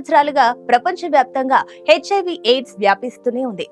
గత కొన్ని సంవత్సరాలుగా ప్రపంచవ్యాప్తంగా హెచ్ఐవి ఎయిడ్స్ వ్యాపిస్తూనే ఉంది.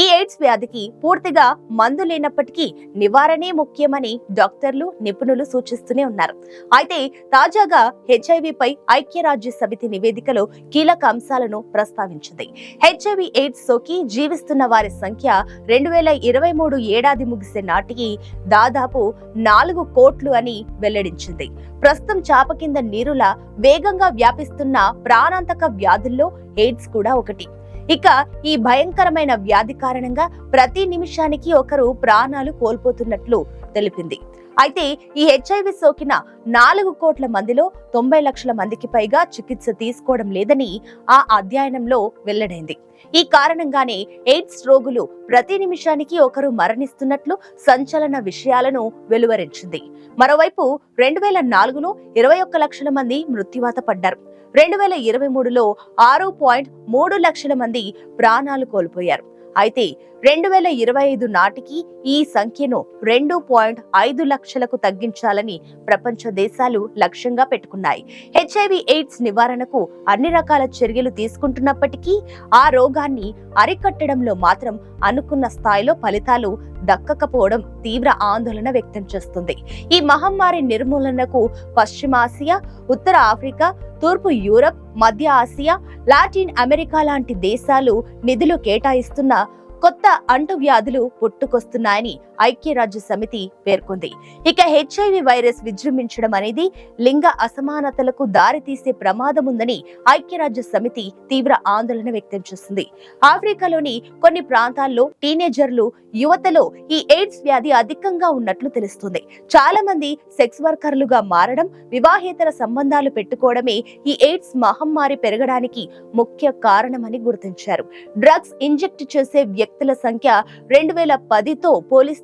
ఈ ఎయిడ్స్ వ్యాధికి పూర్తిగా మందు లేనప్పటికీ నివారణే ముఖ్యమని డాక్టర్లు నిపుణులు సూచిస్తూనే ఉన్నారు. అయితే తాజాగా హెచ్ఐవి పై ఐక్యరాజ్య సమితి నివేదికలో కీలక అంశాలను ప్రస్తావించింది. హెచ్ఐవి ఎయిడ్స్ సోకి జీవిస్తున్న వారి సంఖ్య రెండు వేల ఇరవై మూడు ఏడాది ముగిసే నాటికి దాదాపు నాలుగు కోట్లు అని వెల్లడించింది. ప్రస్తుతం చాప కింద నీరులా వేగంగా వ్యాపిస్తున్న ప్రాణాంతక వ్యాధుల్లో ఎయిడ్స్ కూడా ఒకటి. ఇక ఈ భయంకరమైన వ్యాధి కారణంగా ప్రతి నిమిషానికి ఒకరు ప్రాణాలు కోల్పోతున్నట్లు తెలిపింది. అయితే ఈ హెచ్ఐవి సోకిన నాలుగు కోట్ల మందిలో తొంభై లక్షల మందికి పైగా చికిత్స తీసుకోవడం లేదని ఆ అధ్యయనంలో వెల్లడైంది. ఈ కారణంగానే ఎయిడ్స్ రోగులు ప్రతి నిమిషానికి ఒకరు మరణిస్తున్నట్లు సంచలన విషయాలను వెలువరించింది. మరోవైపు రెండు వేల నాలుగులో ఇరవై ఒక్క లక్షల మంది మృత్యువాత పడ్డారు. రెండు వేల ఇరవై మూడులో ఆరు పాయింట్ మూడు లక్షల మంది ప్రాణాలు కోల్పోయారు. అయితే రెండు వేల ఇరవై ఐదు నాటికి ఈ సంఖ్యను రెండు పాయింట్ ఐదు లక్షలకు తగ్గించాలని ప్రపంచ దేశాలు లక్ష్యంగా పెట్టుకున్నాయి. హెచ్ఐవి ఎయిడ్స్ నివారణకు అన్ని రకాల చర్యలు తీసుకుంటున్నప్పటికీ ఆ రోగాన్ని అరికట్టడంలో మాత్రం అనుకున్న స్థాయిలో ఫలితాలు దక్కకపోవడం తీవ్ర ఆందోళన వ్యక్తం చేస్తుంది. ఈ మహమ్మారి నిర్మూలనకు పశ్చిమాసియా ఉత్తర ఆఫ్రికా తూర్పు యూరప్ మధ్య ఆసియా లాటిన్ అమెరికా లాంటి దేశాలు నిధులు కేటాయిస్తున్న కొత్త అంటువ్యాధులు పుట్టుకొస్తున్నాయని ఐక్యరాజ్య సమితి పేర్కొంది. ఇక హెచ్ఐవి వైరస్ విజృంభించడం అనేది లింగ అసమానతలకు దారితీసే ప్రమాదం ఉందని ఐక్యరాజ్య సమితి తీవ్ర ఆందోళన వ్యక్తం చేస్తుంది. ఆఫ్రికాలోని కొన్ని ప్రాంతాల్లో టీనేజర్లు యువతలో ఈ ఎయిడ్స్ వ్యాధి అధికంగా ఉన్నట్లు తెలుస్తుంది. చాలా మంది సెక్స్ వర్కర్లుగా మారడం వివాహేతర సంబంధాలు పెట్టుకోవడమే ఈ ఎయిడ్స్ మహమ్మారి పెరగడానికి ముఖ్య కారణమని గుర్తించారు. డ్రగ్స్ ఇంజెక్ట్ చేసే వ్యక్తుల సంఖ్య రెండు వేల పదితో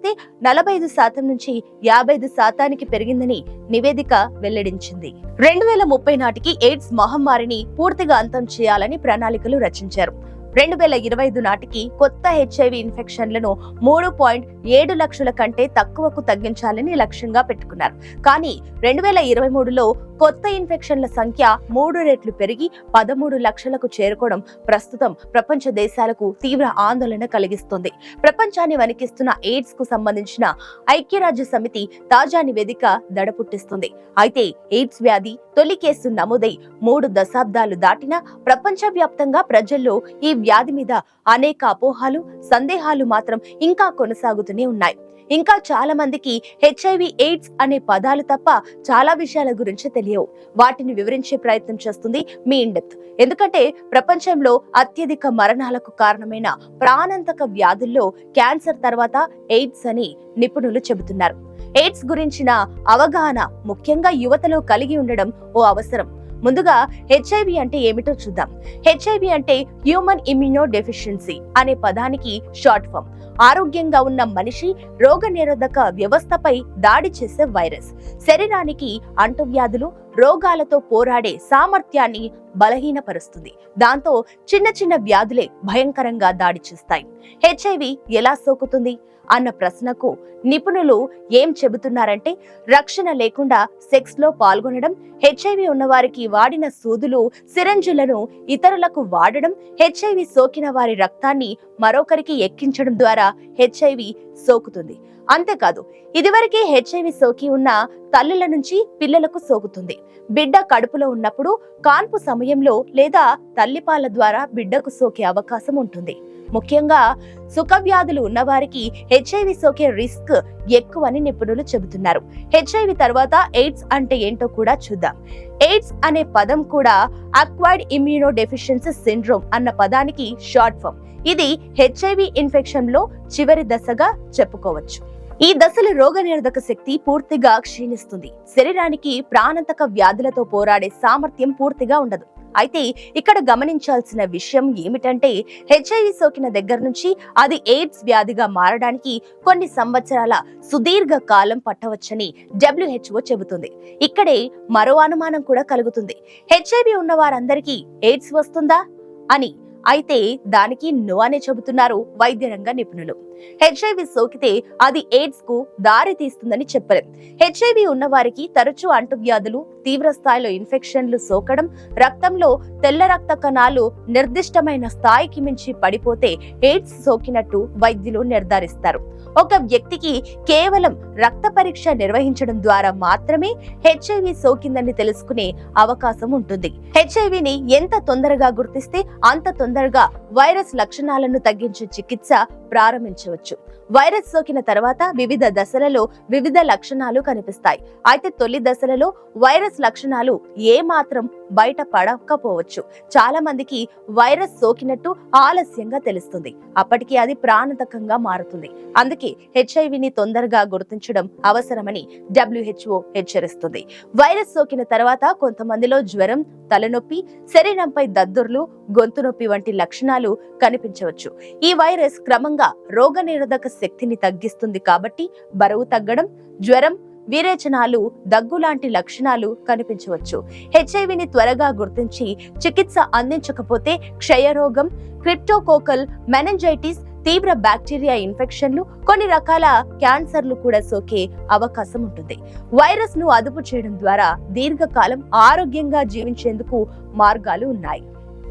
పోలిస్తే నలభై ఐదు శాతం నుంచి యాభై ఐదు శాతానికి పెరిగిందని నివేదిక వెల్లడించింది. రెండు వేల ముప్పై నాటికి ఎయిడ్స్ మహమ్మారిని పూర్తిగా అంతం చేయాలని ప్రణాళికలు రచించారు. రెండు వేల ఇరవై ఐదు నాటికి కొత్త హెచ్ఐవి ఇన్ఫెక్షన్లను మూడు పాయింట్ ఏడు లక్షల కంటే తక్కువకు తగ్గించాలని లక్ష్యంగా పెట్టుకున్నారు. కానీ రెండు వేల ఇరవై మూడులో కొత్త ఇన్ఫెక్షన్ల సంఖ్య మూడు రెట్లు పెరిగి పదమూడు లక్షలకు చేరుకోవడం ప్రస్తుతం ప్రపంచ దేశాలకు తీవ్ర ఆందోళన కలిగిస్తుంది. ప్రపంచాన్ని వణికిస్తున్న ఎయిడ్స్కు సంబంధించిన ఐక్యరాజ్య సమితి తాజా నివేదిక దడపుట్టిస్తుంది. అయితే ఎయిడ్స్ వ్యాధి తొలి కేసు నమోదై మూడు దశాబ్దాలు దాటినా ప్రపంచవ్యాప్తంగా ప్రజల్లో ఈ వ్యాధి మీద అనేక అపోహాలు సందేహాలు మాత్రం ఇంకా కొనసాగుతూనే ఉన్నాయి. ఇంకా చాలా మందికి హెచ్ఐవి ఎయిడ్స్ అనే పదాలు తప్ప చాలా విషయాల గురించి తెలియవు. వాటిని వివరించే ప్రయత్నం చేస్తుంది మీ ఇండెప్త్ ఎందుకంటే ప్రపంచంలో అత్యధిక మరణాలకు కారణమైన ప్రాణాంతక వ్యాధుల్లో క్యాన్సర్ తర్వాత ఎయిడ్స్ అని నిపుణులు చెబుతున్నారు. ఎయిడ్స్ గురించిన అవగాహన ముఖ్యంగా యువతలో కలిగి ఉండడం ఓ అవసరం. ముందుగా హెచ్ఐవి అంటే ఏమిటో చూద్దాం. హెచ్ఐవి అంటే హ్యూమన్ ఇమ్యూనో డెఫిషియన్సీ అనే పదానికి షార్ట్ ఫామ్ ఆరోగ్యంగా ఉన్న మనిషి రోగనిరోధక వ్యవస్థపై దాడి చేసే వైరస్ శరీరానికి అంటువ్యాధులు రోగాలతో పోరాడే సామర్థ్యాన్ని బలహీనపరుస్తుంది. దాంతో చిన్న చిన్న వ్యాధులే భయంకరంగా దాడి చేస్తాయి. హెచ్ఐవి ఎలా సోకుతుంది? అన్న ప్రశ్నకు నిపుణులు ఏం చెబుతున్నారంటే రక్షణ లేకుండా సెక్స్లో పాల్గొనడం హెచ్ఐవి ఉన్నవారికి వాడిన సూదులు సిరంజులను ఇతరులకు వాడడం హెచ్ఐవి సోకిన వారి రక్తాన్ని మరొకరికి ఎక్కించడం ద్వారా హెచ్ఐవి సోకుతుంది. అంతేకాదు ఇదివరకే హెచ్ఐవి సోకి ఉన్న తల్లుల నుంచి పిల్లలకు సోకుతుంది. బిడ్డ కడుపులో ఉన్నప్పుడు కాన్పు సమయంలో లేదా తల్లిపాల ద్వారా బిడ్డకు సోకే అవకాశం ఉంటుంది. ముఖ్యంగా సుఖవ్యాధులు ఉన్నవారికి హెచ్ఐవి సోకే రిస్క్ ఎక్కువని నిపుణులు చెబుతున్నారు. హెచ్ఐవి తర్వాత ఎయిడ్స్ అంటే ఏంటో కూడా చూద్దాం. ఎయిడ్స్ అనే పదం కూడా అక్వైర్డ్ ఇమ్యూనో డెఫిషియన్సీ సిండ్రోమ్ అన్న పదానికి షార్ట్ ఫామ్ ఇది హెచ్ఐవి ఇన్ఫెక్షన్లో చివరి దశగా చెప్పుకోవచ్చు. ఈ దశలో రోగనిరోధక శక్తి పూర్తిగా క్షీణిస్తుంది. శరీరానికి ప్రాణాంతక వ్యాధులతో పోరాడే సామర్థ్యం పూర్తిగా ఉండదు. అయితే ఇక్కడ గమనించాల్సిన విషయం ఏమిటంటే హెచ్ఐవి సోకిన దగ్గర నుంచి అది ఎయిడ్స్ వ్యాధిగా మారడానికి కొన్ని సంవత్సరాల సుదీర్ఘ కాలం పట్టవచ్చని డబ్ల్యూహెచ్ఓ చెబుతుంది. ఇక్కడే మరో అనుమానం కూడా కలుగుతుంది. హెచ్ఐవి ఉన్న వారందరికీ ఎయిడ్స్ వస్తుందా? అని అయితే దానికి నో అనే చెబుతున్నారు వైద్య రంగ నిపుణులు. హెచ్ఐవి సోకితే అది ఎయిడ్స్కు దారి తీస్తుందని చెప్పలేం. హెచ్ఐవి ఉన్న వారికి తరచూ అంటువ్యాధులు తీవ్ర స్థాయిలో ఇన్ఫెక్షన్లు సోకడం రక్తంలో తెల్ల రక్త కణాలు నిర్దిష్టమైన స్థాయికి మించి పడిపోతే ఎయిడ్స్ సోకినట్టు వైద్యులు నిర్ధారిస్తారు. ఒక వ్యక్తికి కేవలం రక్త పరీక్ష నిర్వహించడం ద్వారా మాత్రమే హెచ్ఐవి సోకిందని తెలుసుకునే అవకాశం ఉంటుంది. హెచ్ఐవిని ఎంత తొందరగా గుర్తిస్తే అంత తొందరగా తొందరగా వైరస్ లక్షణాలను తగ్గించే చికిత్స ప్రారంభించవచ్చు. వైరస్ సోకిన తర్వాత వివిధ దశలలో వివిధ లక్షణాలు కనిపిస్తాయి. అయితే తొలి దశలలో వైరస్ లక్షణాలు ఏ మాత్రం బయట పడకపోవచ్చు చాలా మందికి వైరస్ సోకినట్టు ఆలస్యంగా తెలుస్తుంది. అప్పటికి అది ప్రాణాంతకంగా మారుతుంది. అందుకే హెచ్ఐవిని తొందరగా గుర్తించడం అవసరమని డబ్ల్యూహెచ్ఓ హెచ్చరిస్తుంది. వైరస్ సోకిన తర్వాత కొంతమందిలో జ్వరం తలనొప్పి శరీరంపై దద్దుర్లు గొంతు నొప్పి వంటి లక్షణాలు కనిపించవచ్చు. ఈ వైరస్ క్రమంగా రోగనిరోధక శక్తిని తగ్గిస్తుంది కాబట్టి బరువు తగ్గడం జ్వరం విరేచనాలు దగ్గు లాంటి లక్షణాలు కనిపించవచ్చు. హెచ్ఐవిని త్వరగా గుర్తించి చికిత్స అందించకపోతే క్షయరోగం క్రిప్టోకోకల్ మెనంజైటిస్ తీవ్ర బ్యాక్టీరియా ఇన్ఫెక్షన్లు కొన్ని రకాల క్యాన్సర్లు కూడా సోకే అవకాశం ఉంటుంది. వైరస్ను అదుపు చేయడం ద్వారా దీర్ఘకాలం ఆరోగ్యంగా జీవించేందుకు మార్గాలు ఉన్నాయి.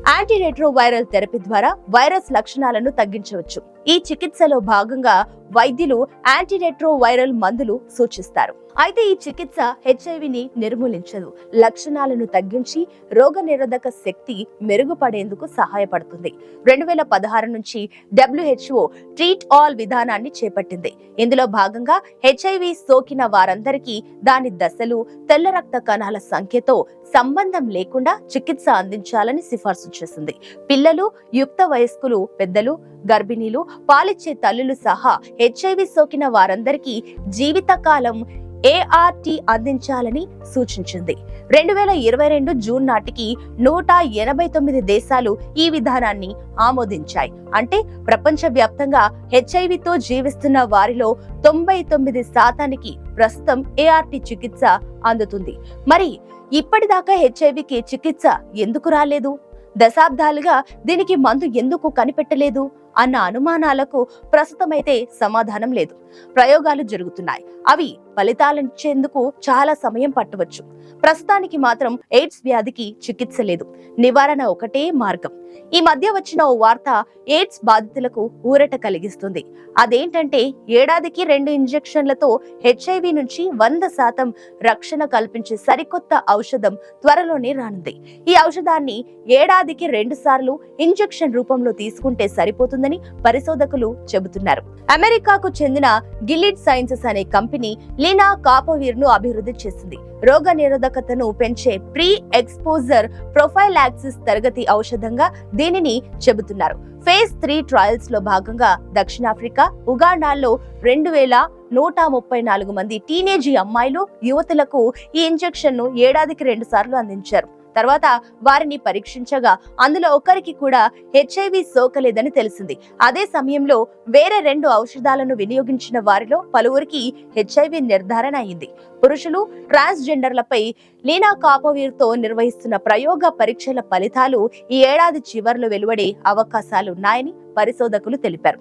యాంటీరెట్రోవైరల్ థెరపీ ద్వారా వైరస్ లక్షణాలను తగ్గించవచ్చు. ఈ చికిత్సలో భాగంగా వైద్యులు యాంటీరెట్రోవైరల్ మందులు సూచిస్తారు. అయితే ఈ చికిత్స హెచ్ఐవిని నిర్మూలించదు. లక్షణాలను తగ్గించి రోగనిరోధక శక్తి మెరుగుపడేందుకు సహాయపడుతుంది. రెండు వేల పదహారు నుంచి డబ్ల్యూహెచ్ఓ ట్రీట్ ఆల్ విధానాన్ని చేపట్టింది. ఇందులో భాగంగా హెచ్ఐవి సోకిన వారందరికీ దాని దశలు తెల్ల రక్త కణాల సంఖ్యతో సంబంధం లేకుండా చికిత్స అందించాలని సిఫార్సు చేసింది. పిల్లలు యుక్త వయస్కులు పెద్దలు గర్భిణీలు పాలిచ్చే తల్లులు సహా హెచ్ఐవి సోకిన వారందరికీ జీవితకాలం ఏఆర్టీ అందించాలని సూచించింది. రెండు వేల ఇరవై రెండు జూన్ నాటికి నూట ఎనభై తొమ్మిది దేశాలు ఈ విధానాన్ని ఆమోదించాయి. అంటే ప్రపంచ వ్యాప్తంగా హెచ్ఐవితో జీవిస్తున్న వారిలో తొంభై తొమ్మిది శాతానికి ప్రస్తుతం ఏఆర్టీ చికిత్స అందుతుంది. మరి ఇప్పటిదాకా హెచ్ఐవికి చికిత్స ఎందుకు రాలేదు? దశాబ్దాలుగా దీనికి మందు ఎందుకు కనిపెట్టలేదు? అన్న అనుమానాలకు ప్రస్తుతమైతే సమాధానం లేదు. ప్రయోగాలు జరుగుతున్నాయి. అవి ఫలితాలిచ్చేందుకు చాలా సమయం పట్టవచ్చు. ప్రస్తుతానికి మాత్రం ఎయిడ్స్ వ్యాధికి చికిత్స లేదు. నివారణ ఒకటే మార్గం. ఈ మధ్య వచ్చిన ఓ వార్త ఎయిడ్స్ బాధితులకు ఊరట కలిగిస్తుంది. అదేంటంటే ఏడాదికి రెండు ఇంజెక్షన్లతో హెచ్ఐవి నుంచి వంద శాతం రక్షణ కల్పించే సరికొత్త ఔషధం త్వరలోనే రానుంది. ఈ ఔషధాన్ని ఏడాదికి రెండు సార్లు ఇంజెక్షన్ రూపంలో తీసుకుంటే సరిపోతుందని పరిశోధకులు చెబుతున్నారు. అమెరికాకు చెందిన గిలిడ్ సైన్సెస్ అనే కంపెనీ లీనా కాపోవీర్ను అభివృద్ధి చేసింది. రోగ నిరోధకతను పెంచే ప్రీ ఎక్స్పోజర్ ప్రొఫైలాక్సిస్ తరగతి ఔషధంగా దీనిని చెబుతున్నారు. ఫేజ్ త్రీ ట్రయల్స్లో భాగంగా దక్షిణాఫ్రికా ఉగాండాల్లో రెండు వేల నూట ముప్పై నాలుగు మంది టీనేజీ అమ్మాయిలు యువతులకు ఈ ఇంజెక్షన్ను ఏడాదికి రెండు సార్లు అందించారు. తర్వాత వారిని పరీక్షించగా అందులో ఒకరికి కూడా హెచ్ఐవి సోకలేదని తెలిసింది. అదే సమయంలో వేరే రెండు ఔషధాలను వినియోగించిన వారిలో పలువురికి హెచ్ఐవి నిర్ధారణ అయింది. పురుషులు ట్రాన్స్జెండర్లపై లీనా కాపవీర్తో నిర్వహిస్తున్న ప్రయోగ పరీక్షల ఫలితాలు ఈ ఏడాది చివరిలో వెలువడే అవకాశాలున్నాయని పరిశోధకులు తెలిపారు.